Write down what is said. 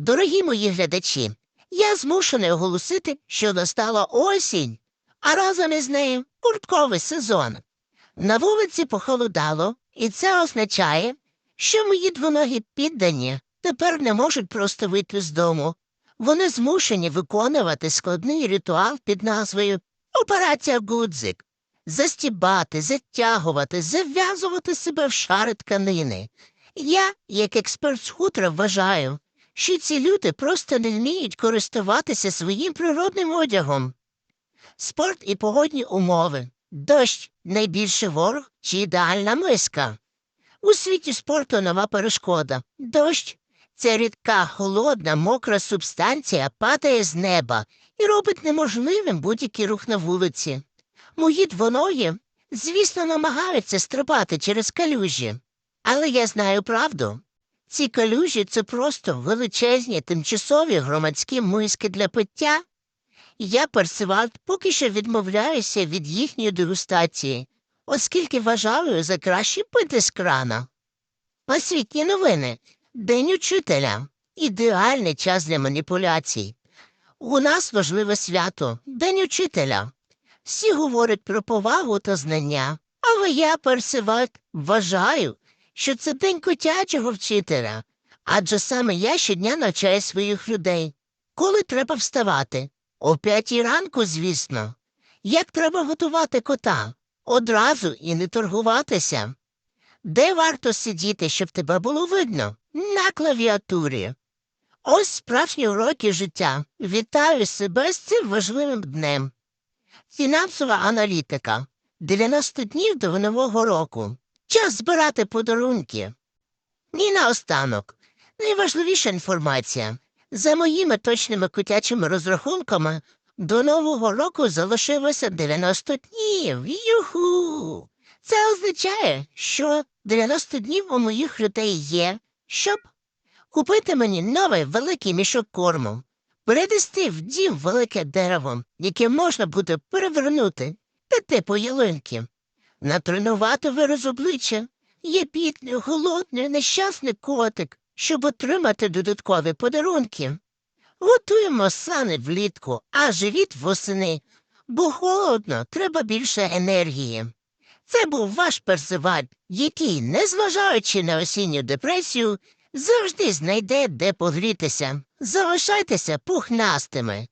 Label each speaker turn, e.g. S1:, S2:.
S1: Дорогі мої глядачі, я змушений оголосити, що настала осінь, а разом із нею куртковий сезон. На вулиці похолодало, і це означає, що мої двоногі піддані тепер не можуть просто вийти з дому. Вони змушені виконувати складний ритуал під назвою Операція Гудзик. Застібати, затягувати, зав'язувати себе в шари тканини. Я, як експерт з хутра, вважаю, що ці люди просто не вміють користуватися своїм природним одягом. Спорт і погодні умови, дощ найбільший ворог чи ідеальна миска. У світі спорту нова перешкода. Дощ це рідка, холодна, мокра субстанція падає з неба і робить неможливим будь-який рух на вулиці. Мої двоногі, звісно, намагаються стрибати через калюжі, але я знаю правду. Ці калюжі це просто величезні тимчасові громадські миски для пиття. Я, Персиваль, поки що відмовляюся від їхньої дегустації, оскільки вважаю за краще пити з крана. Освітні новини. День учителя. Ідеальний час для маніпуляцій. У нас важливе свято День учителя. Всі говорять про повагу та знання, але я, Персиваль, вважаю, що це день котячого вчителя, адже саме я щодня навчаю своїх людей. Коли треба вставати? О п'ятій ранку, звісно. Як треба готувати кота? Одразу і не торгуватися. Де варто сидіти, щоб тебе було видно? На клавіатурі. Ось справжні уроки життя. Вітаю себе з цим важливим днем. Фінансова аналітика. 90 днів до нового року. Час збирати подарунки. І наостанок. Найважливіша інформація. За моїми точними котячими розрахунками, до Нового року залишилося 90 днів. Юху! Це означає, що 90 днів у моїх людей є, щоб купити мені новий великий мішок корму, передасти в дім велике дерево, яке можна буде перевернути та типу ялинки, натренувати вираз обличчя. Є бідний, голодний, нещасний котик, щоб отримати додаткові подарунки. Готуємо сани влітку, а живіт восени, бо холодно, треба більше енергії. Це був ваш персиваль, який, незважаючи на осінню депресію, завжди знайде де погрітися. Залишайтеся пухнастими.